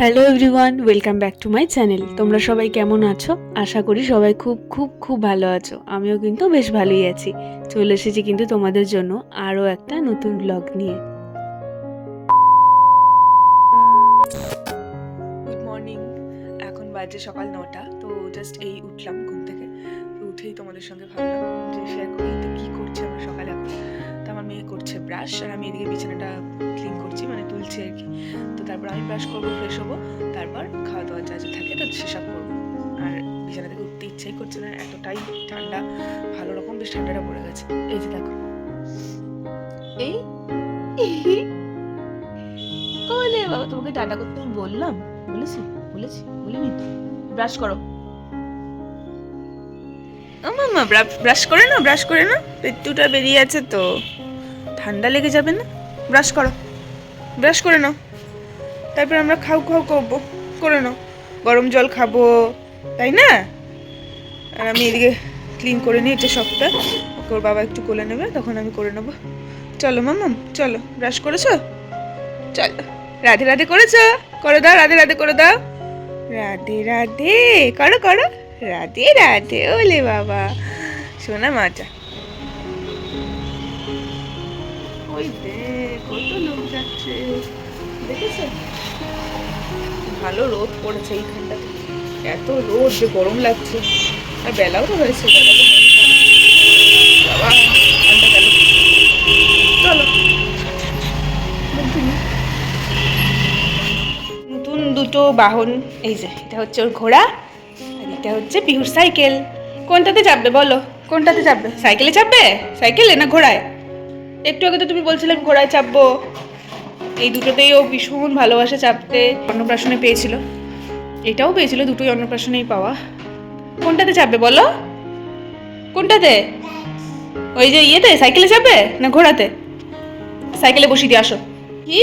Hello everyone welcome back to my channel তোমরা সবাই কেমন আছো? আশা করি সবাই খুব খুব খুব ভালো আছো। আমিও কিন্তু বেশ ভালোই আছি। চলে এসেছি কিন্তু তোমাদের জন্য আরও একটা নতুন ব্লগ নিয়ে। গুড মর্নিং এখন বাজে সকাল নটা, তো জাস্ট এই উঠলাম ঘুম থেকে। তো উঠেই তোমাদের সঙ্গে ভাবলাম যে করি তো কী করছে আমার সকালে। এখন তো আমার মেয়ে করছে ব্রাশ আর আমি এদিকে বিছানাটা তুলছি আর কি। তো তারপর আমি ব্রাশ করব ফ্রেশ হব, তারপর খাওয়া দাওয়া যা যা থাকে তো সেসব করব। আর বিছানা থেকে উঠতে ইচ্ছাই করছে না, এতটাই ঠান্ডা, ভালো রকম বেশ ঠান্ডাটা পড়ে গেছে। এই যে দেখো। এই ওলে বাবা, তোমাকে টাটা করতে আমি বললাম? বলেছি বলেছি, বলিনি তো। ব্রাশ করো। মামা ব্রাশ করে না ব্রাশ করে না পেট্টুটা বেরিয়ে আছে তো। ঠান্ডা লেগে যাবে না? ব্রাশ করো। ব্রাশ করে নাও। তারপর আমরা খাও খাও করব, করে নাও। গরম জল খাব, তাই না? আর আমি এদিকে ক্লিন করে নিই এটা সবটা। ওর বাবা একটু কোলে নেবে, তখন আমি করে নেব। চলো মামাম চলো, ব্রাশ করেছ? চলো। রাধে রাধে করেছ? করে দাও, রাধে রাধে করে দাও। রাধে রাধে, করো করো। রাধে রাধে, ওলে বাবা। শোনা মাটা ওই দেখ কত লোক যাচ্ছে। দেখেছ? ভালো রোদ পড়েছে এইখানটাতে। এত রোদ যে গরম লাগছে। আর বেলাও তো হয়েছে। বাবা চলো। নতুন দুটো বাহন এই যে এটা হচ্ছে ওর ঘোড়া আর এটা হচ্ছে পিহুর সাইকেল। কোনটাতে চাপবে বলো? কোনটাতে চাপবে সাইকেলে চাপবে সাইকেলে না ঘোড়ায়? একটু আগে তো তুমি বলছিলে ঘোড়ায় চাপবো। এই দুটোতেই ও ভীষণ ভালোবাসে চাপতে। অন্নপ্রাশনে পেয়েছিল। এটাও পেয়েছিল, দুটোই অন্নপ্রাশনেই পাওয়া। কোনটাতে চাপবে বলো? কোনটাতে? ওই যে ইয়েতে, সাইকেলে চাপবে না ঘোড়াতে? সাইকেলে বসিয়ে দিয়ে আসো। কি?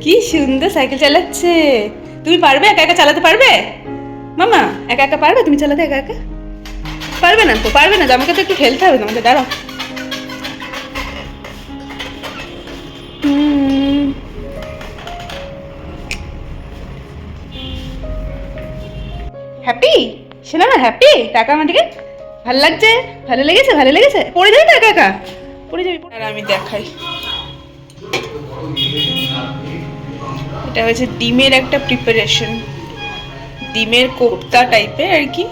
কি সুন্দর সাইকেল চালাচ্ছে। তুমি পারবে? একা একা চালাতে পারবে? মামা, একা একা পারবে? তুমি চালাতে একা একা? পারবে না তো, পারবে না। আমাকে তো একটু খেলতে হবে তোমাকে, দাঁড়াও। হ্যাপি শোনা না হ্যাপি টাকা আমাদেরকে ভালো লাগছে? ভালো লেগেছে? ভালো লেগেছে? পড়ে যাবি একা একা পড়ে যাবি আর আমি দেখাই। এটা হচ্ছে ডিমের একটা প্রিপারেশন ডিমের কোপ্তা টাইপের আর কি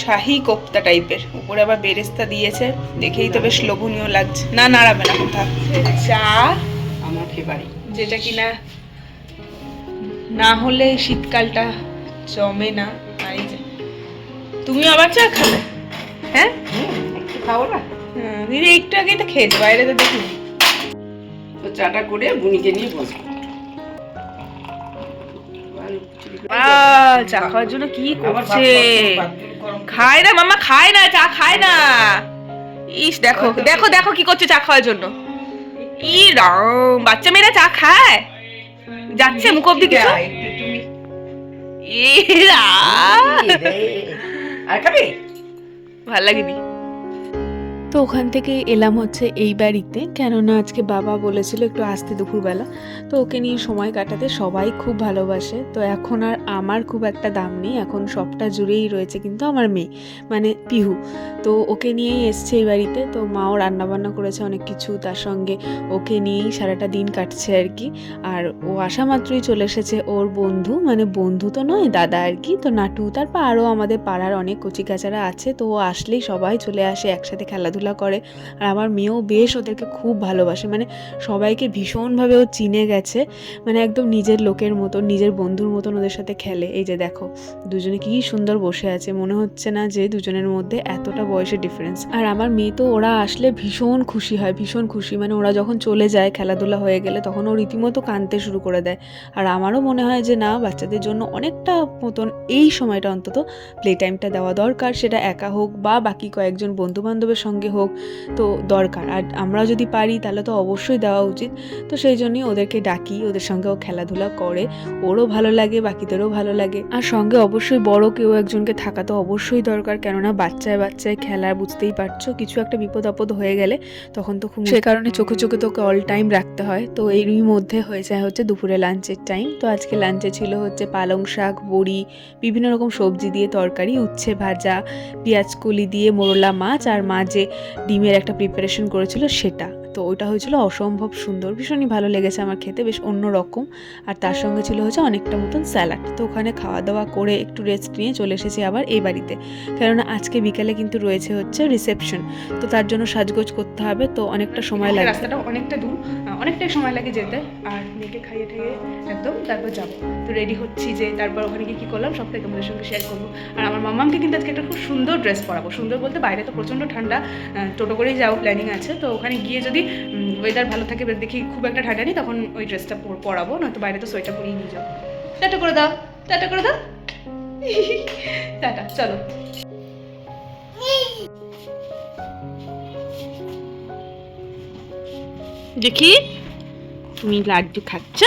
শাহি কোপ্তা টাইপের উপরে আবার বেরেস্তা দিয়েছে। দেখেই তো বেশ লোভনীয় লাগছে। না নাড়াবে না কোথা? চা আমার ফেভারিট যেটা কিনা না হলে শীতকালটা জমে না যে তুমি আবার চা খাবে? হ্যাঁ? একটু খাব না? দিদি একটু আগে তো খেয়েছো বাইরে তো দেখিনি তো চাটা করে বুনিকে নিয়ে বসবো। চা খাওয়ার জন্য কি করছে? খায় না মামা খায় না চা খায় না। ইস দেখো দেখো দেখো কি করছে চা খাওয়ার জন্য। ই রাম বাচ্চা মেয়েরা চা খায়? যাচ্ছে মুখ অব্দি কিছু? ই রাম। আর খাবি? ভালো লাগেনি তো ওখান থেকে এলাম হচ্ছে এই বাড়িতে। কেননা আজকে বাবা বলেছিল একটু আসতে দুপুরবেলা। তো ওকে নিয়ে সময় কাটাতে সবাই খুব ভালোবাসে। তো এখন আর আমার খুব একটা দাম নেই। এখন সবটা জুড়েই রয়েছে কিন্তু আমার মেয়ে মানে পিহু। তো ওকে নিয়েই এসছে এই বাড়িতে। তো মাও রান্নাবান্না করেছে অনেক কিছু। তার সঙ্গে ওকে নিয়েই সারাটা দিন কাটছে আর কি। আর ও আসা মাত্রই চলে এসেছে ওর বন্ধু। মানে বন্ধু তো নয়, দাদা আর কি। তো নাটু, তারপর আরও আমাদের পাড়ার অনেক কচিকাচারা আছে। তো ও আসলেই সবাই চলে আসে একসাথে খেলাধুলা করে। আর আমার মেয়েও বেশ ওদেরকে খুব ভালোবাসে। মানে সবাইকে ভীষণভাবে ও চিনে গেছে। মানে একদম নিজের লোকের মতো, নিজের বন্ধুর মতন ওদের সাথে খেলে। এই যে দেখো, দুজনে কি সুন্দর বসে আছে। মনে হচ্ছে না যে দুজনের মধ্যে এতটা বয়সের ডিফারেন্স আর আমার মেয়ে তো ওরা আসলে ভীষণ খুশি হয়, ভীষণ খুশি। মানে ওরা যখন চলে যায়, খেলাধুলা হয়ে গেলে, তখন ও রীতিমতো কাঁদতে শুরু করে দেয়। আর আমারও মনে হয় যে না, বাচ্চাদের জন্য অনেকটা মতন এই সময়টা অন্তত প্লে টাইমটা দেওয়া দরকার। সেটা একা হোক বা বাকি কয়েকজন বন্ধু বান্ধবের সঙ্গে হোক তো দরকার। আর আমরাও যদি পারি তাহলে তো অবশ্যই দেওয়া উচিত। তো সেই জন্যই ওদেরকে ডাকি ওদের সঙ্গেও খেলাধুলা করে। ওরও ভালো লাগে বাকিদেরও ভালো লাগে। আর সঙ্গে অবশ্যই বড় কেউ একজনকে থাকা তো অবশ্যই দরকার। কেননা বাচ্চায় বাচ্চায় খেলা বুঝতেই পারছ কিছু একটা বিপদ আপদ হয়ে গেলে তখন তো খুব সে কারণে চোখে চোখে তোকে অল টাইম রাখতে হয়। তো এরই মধ্যে হয়ে যায় হচ্ছে দুপুরে লাঞ্চের টাইম তো আজকে লাঞ্চে ছিল হচ্ছে পালং শাক বড়ি বিভিন্ন রকম সবজি দিয়ে তরকারি উচ্ছে ভাজা পেঁয়াজ কলি দিয়ে মোরলা মাছ। আর মাঝে ডিমের একটা প্রিপারেশন করেছিল সেটা। তো ওইটা হয়েছিল অসম্ভব সুন্দর। ভীষণই ভালো লেগেছে আমার খেতে বেশ অন্য রকম আর তার সঙ্গে ছিল হচ্ছে অনেকটা মতন স্যালাড। তো ওখানে খাওয়া দাওয়া করে একটু রেস্ট নিয়ে চলে এসেছি আবার এই বাড়িতে। কেননা আজকে বিকালে কিন্তু রয়েছে হচ্ছে রিসেপশন তো তার জন্য সাজগোজ করতে হবে তো অনেকটা সময় লাগে রাস্তাটা অনেকটা দূর অনেকটাই সময় লাগে যেতে। আর মেয়েকে খাইয়ে ঠাইয়ে একদম তারপর যাব। তো রেডি হচ্ছি যে তারপর ওখানে গিয়ে কী করলাম সবটাই তোমাদের সঙ্গে শেয়ার করব। আর আমার মামামকে কিন্তু আজকে একটা খুব সুন্দর ড্রেস পরাবো। সুন্দর বলতে বাইরে তো প্রচণ্ড ঠান্ডা টোটো করেই যাওয়ার প্ল্যানিং আছে। তো ওখানে গিয়ে যদি ওয়েদার ভালো থাকে দেখি খুব একটা ঠান্ডা নেই তখন ওই ড্রেসটা পরাবো নয়তো বাইরে তো সোয়েটার পরিয়ে নিয়ে যাব টাটা করে দাও টাটা করে দাও টাটা চলো দেখি তুমি লাড্ডু খাচ্ছ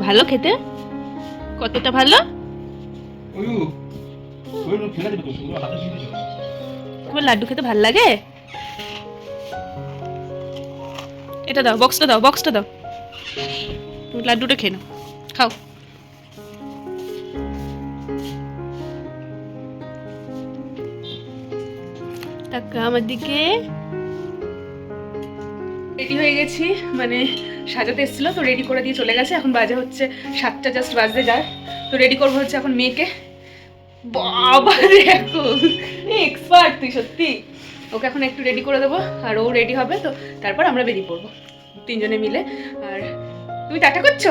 ভালো খেতে কতটা ভালো। তোমার লাড্ডু খেতে ভালো লাগে এটা দাও বক্সটা দাও বক্সটা দাও। তুমি লাড্ডুটা খেয়ে নাও খাও। টাকা আমার দিকে। রেডি হয়ে গেছি মানে সাজাতে এসেছিল তো রেডি করে দিয়ে চলে গেছে। এখন বাজে হচ্ছে সাতটা জাস্ট বাজতে যায় তো রেডি করব হচ্ছে এখন মেয়েকে। বাবা দেখো এক্সপার্ট তুই সত্যি। ওকে এখন একটু রেডি করে দেবো, আর ও রেডি হবে, তো তারপর আমরা বেরিয়ে পড়ব, তিনজনে মিলে। আর তুমি টাটা করছ?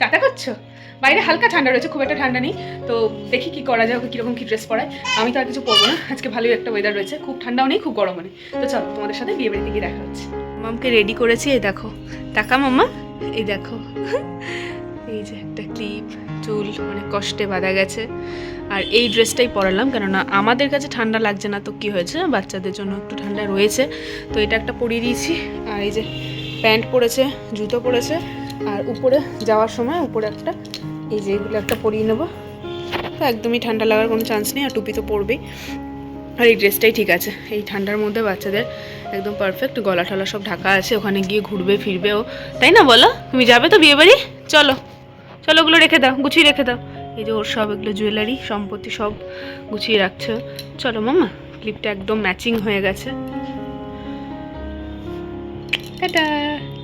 টাটা করছ? বাইরে হালকা ঠান্ডা রয়েছে, খুব একটা ঠান্ডা নেই, তো দেখি কি করা যায়, ওকে কীরকম কী ড্রেস পরায়। আমি তো আর কিছু পরবো না, আজকে ভালোই একটা ওয়েদার রয়েছে, খুব ঠান্ডাও নেই, খুব গরমও নেই। তো চলো, তোমাদের সাথে বিয়ে বাড়িতে গিয়ে দেখা হচ্ছে। মামকে রেডি করেছি, এই দেখো। টাকা মাম্মা? এই দেখো। এই যে একটা ক্লিপ চুল অনেক কষ্টে বাঁধা গেছে। আর এই ড্রেসটাই পরালাম, কেননা আমাদের কাছে ঠান্ডা লাগছে না, তো কি হয়েছে? বাচ্চাদের জন্য একটু ঠান্ডা রয়েছে, তো এটা একটা পরিয়ে দিয়েছি। আর এই যে প্যান্ট পরেছে, জুতো পরেছে, আর উপরে যাওয়ার সময় উপরে একটা, এই যে এগুলো একটা পরিয়ে নেব। তো একদমই ঠান্ডা লাগার কোনো চান্স নেই, আর টুপি তো পরবেই। আর এই ড্রেসটাই ঠিক আছে, এই ঠান্ডার মধ্যে বাচ্চাদের একদম পারফেক্ট গলা টলা সব ঢাকা আছে, ওখানে গিয়ে ঘুরবে ফিরবেও তাই না বলো? তুমি যাবে তো বিয়েবাড়ি? চলো। চলো ওগুলো রেখে দাও, গুছিয়ে রেখে দাও। এই যে ওর সব, এগুলো জুয়েলারি সম্পত্তি সব গুছিয়ে রাখছে। চলো মামা ক্লিপটা একদম ম্যাচিং হয়ে গেছে। টাটা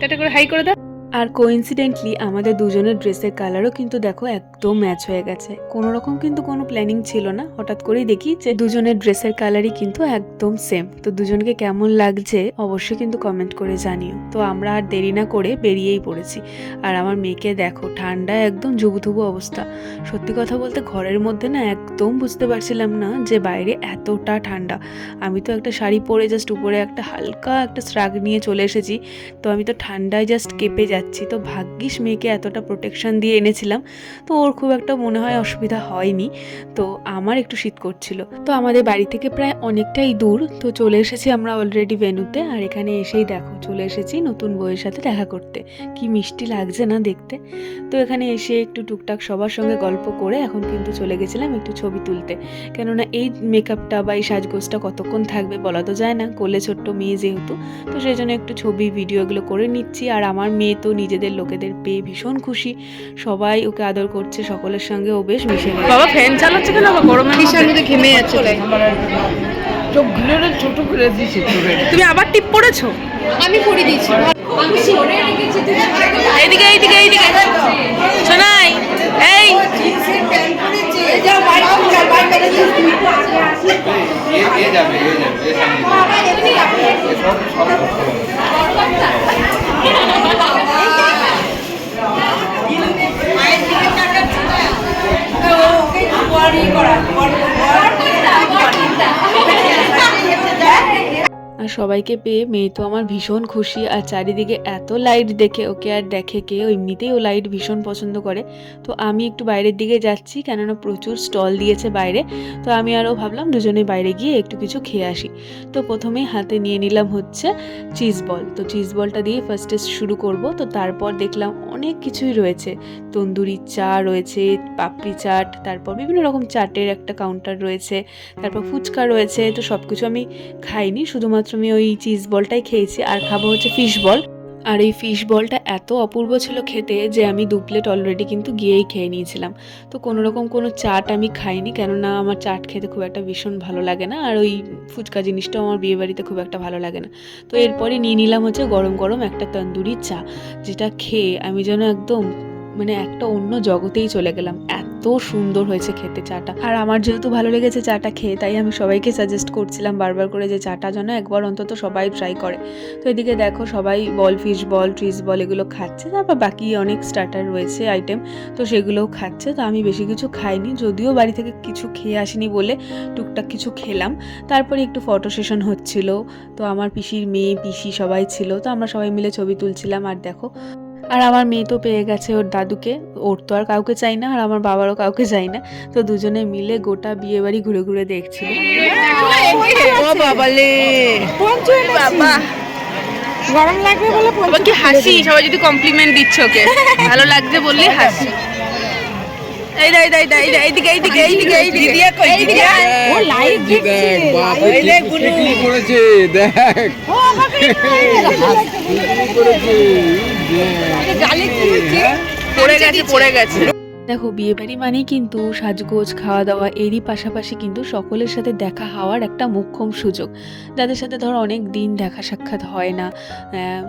টাটা করে হাই করে দাও। আর কোইন্সিডেন্টলি আমাদের দুজনের ড্রেসের কালারও কিন্তু দেখো একদম ম্যাচ হয়ে গেছে। কোনো রকম কিন্তু কোনো প্ল্যানিং ছিল না। হঠাৎ করেই দেখি যে দুজনের ড্রেসের কালারই কিন্তু একদম সেম তো দুজনকে কেমন লাগছে অবশ্যই কিন্তু কমেন্ট করে জানিও। তো আমরা আর দেরি না করে বেরিয়েই পড়েছি। আর আমার মেয়েকে দেখো ঠান্ডায় একদম জুবুথুবু অবস্থা। সত্যি কথা বলতে ঘরের মধ্যে না একদম বুঝতে পারছিলাম না যে বাইরে এতটা ঠান্ডা। আমি তো একটা শাড়ি পরে জাস্ট উপরে একটা হালকা একটা স্ট্রাগ নিয়ে চলে এসেছি। তো আমি তো ঠান্ডায় জাস্ট কেঁপে যাচ্ছি। তো ভাগ্যিস মেয়েকে এতটা প্রোটেকশন দিয়ে এনেছিলাম। তো ওর খুব একটা মনে হয় অসুবিধা হয়নি। তো আমার একটু শীত করছিল। তো আমাদের বাড়ি থেকে প্রায় অনেকটাই দূর। তো চলে এসেছি আমরা অলরেডি ভেনুতে। আর এখানে এসেই দেখো, চলে এসেছি নতুন বইয়ের সাথে দেখা করতে। কি মিষ্টি লাগছে না দেখতে। তো এখানে এসে একটু টুকটাক সবার সঙ্গে গল্প করে এখন কিন্তু চলে গেছিলাম একটু ছবি তুলতে। কেননা এই মেকআপটা বা এই সাজগোজটা কতক্ষণ থাকবে বলা তো যায় না। কোলে ছোট্ট মেয়ে যেহেতু। তো সেই জন্য একটু ছবি ভিডিওগুলো করে নিচ্ছি। আর আমার মেয়ে তো নিজেদের লোকেদের পেয়ে ভীষণ খুশি। সবাই ওকে আদর করছে সকলের সঙ্গে ও বেশ মিশে গেছে। বাবা ফ্যান চালাচ্ছে কেন বাবা গরমে? মধ্যে ঘেমে যাচ্ছে চোখগুলো ছোট করে দিয়েছি তুমি আবার টিপ পড়েছো? আমি করে দিয়েছি এইদিকে এইদিকে এইদিকে। শোনাই এই। যাবে এ যাবে এ সামনে এ সব সব আর সবাইকে পেয়ে মেয়ে তো আমার ভীষণ খুশি। আর চারিদিকে এত লাইট দেখে ওকে আর দেখে কে এমনিতেই ও লাইট ভীষণ পছন্দ করে। তো আমি একটু বাইরের দিকে যাচ্ছি, কেননা প্রচুর স্টল দিয়েছে বাইরে। তো আমি আরও ভাবলাম দুজনে বাইরে গিয়ে একটু কিছু খেয়ে আসি। তো প্রথমেই হাতে নিয়ে নিলাম হচ্ছে চিজ বল তো চিজ বলটা দিয়ে ফার্স্টে শুরু করব। তো তারপর দেখলাম অনেক কিছুই রয়েছে। তন্দুরি চা রয়েছে, পাপড়ি চাট, তারপর বিভিন্ন রকম চাটের একটা কাউন্টার রয়েছে, তারপর ফুচকা রয়েছে। তো সব কিছু আমি খাইনি, শুধুমাত্র আমি ওই চিজ বলটাই খেয়েছি, আর খাব হচ্ছে ফিশ বল আর এই ফিশ বলটা এত অপূর্ব ছিল খেতে যে আমি দু প্লেট অলরেডি কিন্তু গিয়েই খেয়ে নিয়েছিলাম। তো কোনো রকম কোনো চাট আমি খাইনি, কেননা আমার চাট খেতে খুব একটা ভীষণ ভালো লাগে না, আর ওই ফুচকা জিনিসটাও আমার বিয়ে বাড়িতে খুব একটা ভালো লাগে না। তো এরপরে নিয়ে নিলাম হচ্ছে গরম গরম একটা তন্দুরি চা, যেটা খেয়ে আমি যেন একদম মানে একটা অন্য জগতেই চলে গেলাম। এত সুন্দর হয়েছে খেতে চাটা। আর আমার যেহেতু ভালো লেগেছে চাটা খেয়ে, তাই আমি সবাইকে সাজেস্ট করছিলাম বারবার করে যে চাটা যেন একবার অন্তত সবাই ট্রাই করে। তো এদিকে দেখো সবাই বল ফিশ বল ট্রিস বল এগুলো খাচ্ছে। তারপর বাকি অনেক স্টার্টার রয়েছে আইটেম তো সেগুলোও খাচ্ছে। তো আমি বেশি কিছু খাইনি, যদিও বাড়ি থেকে কিছু খেয়ে আসিনি বলে টুকটাক কিছু খেলাম। তারপরে একটু ফটো সেশন হচ্ছিল। তো আমার পিসির মেয়ে, পিসি সবাই ছিল। তো আমরা সবাই মিলে ছবি তুলছিলাম। আর দেখো আর আমার মেয়ে তো পেয়ে গেছে ওর দাদুকে। ওর তো আর কাউকে চাই না আর আমার বাবারও কাউকে চাই না। তো দুজনে মিলে গোটা বিয়ে বাড়ি ঘুরে ঘুরে দেখছিল। ও বাবালে। বাবা। গরম লাগবে বলে বাবা কি হাসি? সবাই যদি কমপ্লিমেন্ট দিচ্ছে ওকে। ভালো লাগছে বললেই হাসি। এই দা এই দা এই দা এই দা এইদিকে এইদিকে এইদিকে এইদিকে। দিদিয়া কই? দিদিয়া? ও লাইট দিচ্ছে দেখ বাপ এই দেখ গুনু করেছে দেখ। ও আমাকে কি করেছে। দিচ্ছে হ্যাঁ? পড়ে গেছে পড়ে গেছে। দেখো, বিয়েবাড়ি মানেই কিন্তু সাজগোজ খাওয়া দাওয়া এরই পাশাপাশি কিন্তু সকলের সাথে দেখা হওয়ার একটা মোক্ষম সুযোগ। যাদের সাথে ধর অনেক দিন দেখা সাক্ষাৎ হয় না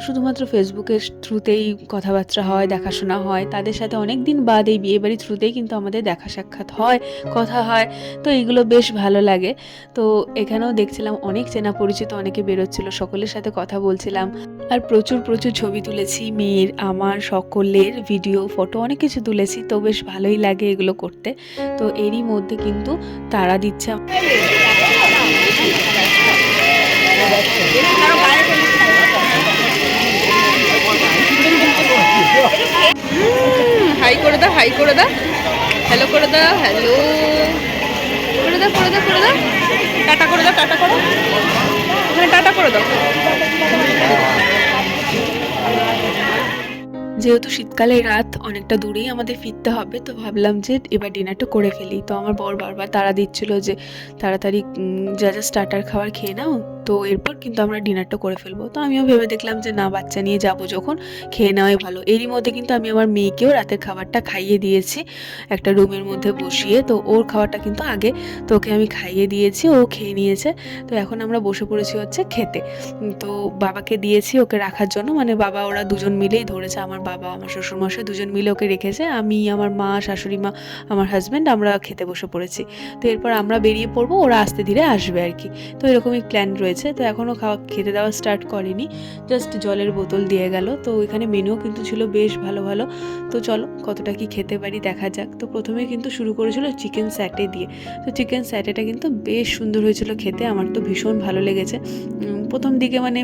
শুধুমাত্র ফেসবুকের থ্রুতেই কথাবার্তা হয়, দেখাশোনা হয়, তাদের সাথে অনেক দিন বাদ এই বিয়েবাড়ির থ্রুতেই কিন্তু আমাদের দেখা সাক্ষাৎ হয়, কথা হয়, তো এইগুলো বেশ ভালো লাগে। তো এখানেও দেখছিলাম অনেক চেনা পরিচিত, অনেকে বেরোচ্ছিল, সকলের সাথে কথা বলছিলাম আর প্রচুর প্রচুর ছবি তুলেছি, মেয়ের, আমার, সকলের ভিডিও ফটো অনেক কিছু তুলেছি, তো বেশ ভালোই লাগে এগুলো করতে। তো এরই মধ্যে কিন্তু তারা দিচ্ছে হাই করে দাও হাই করে দাও হ্যালো করে দাও হ্যালো। করে দাও করে দাও করে দাও টাটা করে দাও টাটা করো। ওখানে টাটা করে দাও। যেহেতু শীতকালে রাত অনেকটা দূরেই আমাদের ফিরতে হবে, তো ভাবলাম যে এবার ডিনারটা করে ফেলি। তো আমার বর বারবার তারা দিচ্ছিল যে তাড়াতাড়ি যা যা স্টার্টার খাবার খেয়ে নাও। তো এরপর কিন্তু আমরা ডিনারটা করে ফেলব। তো আমিও ভেবে দেখলাম যে না, বাচ্চা নিয়ে যাব যখন, খেয়ে নেওয়াই ভালো। এরই মধ্যে কিন্তু আমি আমার মেয়েকেও রাতের খাবারটা খাইয়ে দিয়েছি, একটা রুমের মধ্যে বসিয়ে। তো ওর খাবারটা কিন্তু আগে তো ওকে আমি খাইয়ে দিয়েছি, ও খেয়ে নিয়েছে। তো এখন আমরা বসে পড়েছি হচ্ছে খেতে। তো বাবাকে দিয়েছি ওকে রাখার জন্য। মানে বাবা, ওরা দুজন মিলেই ধরেছে। আমার বাবা, আমার শ্বশুরমশাই দুজন মিলে ওকে রেখেছে। আমি, আমার মা, শাশুড়ি মা, আমার হাজব্যান্ড আমরা খেতে বসে পড়েছি। তো এরপর আমরা বেরিয়ে পড়ব, ওরা আস্তে ধীরে আসবে আর কি। তো এরকমই প্ল্যান রয়েছে। তো এখনও খাওয়া, খেতে দেওয়া স্টার্ট করেনি। জাস্ট জলের বোতল দিয়ে গেল। তো এখানে মেনুও কিন্তু ছিল বেশ ভালো ভালো। তো চলো, কতটা কি খেতে পারি দেখা যাক। তো প্রথমে কিন্তু শুরু করেছিল চিকেন স্যাটে দিয়ে। তো চিকেন স্যাটেটা কিন্তু বেশ সুন্দর হয়েছিল খেতে। আমার তো ভীষণ ভালো লেগেছে। প্রথম দিকে মানে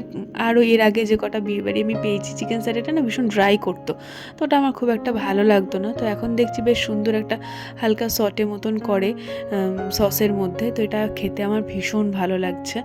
আরও এর আগে যে কটা বিয়েবাড়ি আমি পেয়েছি চিকেন স্যাটেটা না ভীষণ ড্রাই করতো। তো ওটা আমার খুব একটা ভালো লাগতো না। তো এখন দেখছি বেশ সুন্দর একটা হালকা সটে মতন করে সসের মধ্যে। তো এটা খেতে আমার ভীষণ ভালো লাগছে।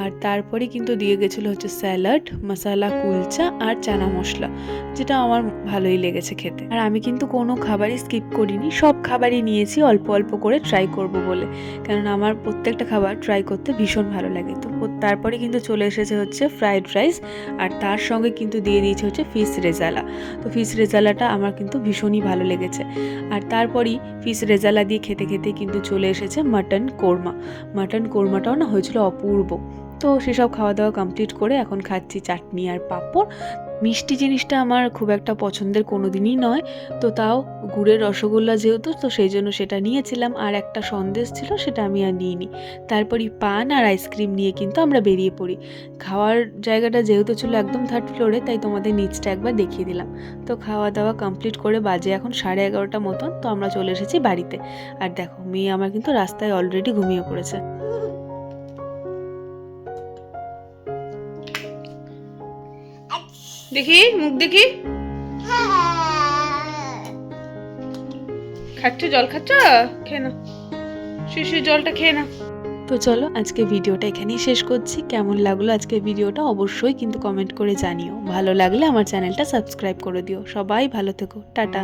আর তারপরে কিন্তু দিয়ে গেছিল হচ্ছে স্যালাড, মশালা, কুলচা আর চানা মশলা, যেটা আমার ভালোই লেগেছে খেতে। আর আমি কিন্তু কোনো খাবারই স্কিপ করিনি, সব খাবারই নিয়েছি, অল্প অল্প করে ট্রাই করব বলে। কারণ আমার প্রত্যেকটা খাবার ট্রাই করতে ভীষণ ভালো লাগে। তো তারপরে কিন্তু চলে এসেছে হচ্ছে ফ্রাইড রাইস, আর তার সঙ্গে কিন্তু দিয়ে দিয়েছে হচ্ছে ফিশ রেজালা। তো ফিশ রেজালাটা আমার কিন্তু ভীষণই ভালো লেগেছে। আর তারপরই ফিশ রেজালা দিয়ে খেতে খেতে কিন্তু চলে এসেছে মাটন কোরমা। মাটন কোরমাটাও না হয়েছিল অপূর্ব। তো সেসব খাওয়া দাওয়া কমপ্লিট করে এখন খাচ্ছি চাটনি আর পাঁপড়। মিষ্টি জিনিসটা আমার খুব একটা পছন্দের কোনো দিনই নয়। তো তাও গুড়ের রসগোল্লা যেহেতু, তো সেই জন্য সেটা নিয়েছিলাম। আর একটা সন্দেশ ছিল, সেটা আমি আর নিইনি। তারপরই পান আর আইসক্রিম নিয়ে কিন্তু আমরা বেরিয়ে পড়ি। খাওয়ার জায়গাটা যেহেতু ছিল একদম থার্ড ফ্লোরে তাই তোমাদের নিচটা একবার দেখিয়ে দিলাম। তো খাওয়া দাওয়া কমপ্লিট করে বাজে এখন সাড়ে এগারোটা মতন, তো আমরা চলে এসেছি বাড়িতে। আর দেখো, মেয়ে আমার কিন্তু রাস্তায় অলরেডি ঘুমিয়ে পড়েছে। দেখি, মুখ দেখি। খাচ্ছ, জল খাচ্ছ? খেয়ে না শুয়ে জলটা খেয়ে না তো চলো, আজকে ভিডিওটা এখানেই শেষ করছি। কেমন লাগল আজকে ভিডিওটা অবশ্যই কিন্তু কমেন্ট করে জানিও। ভালো লাগলে আমার চ্যানেলটা সাবস্ক্রাইব করে দিও। সবাই ভালো থেকো। টাটা।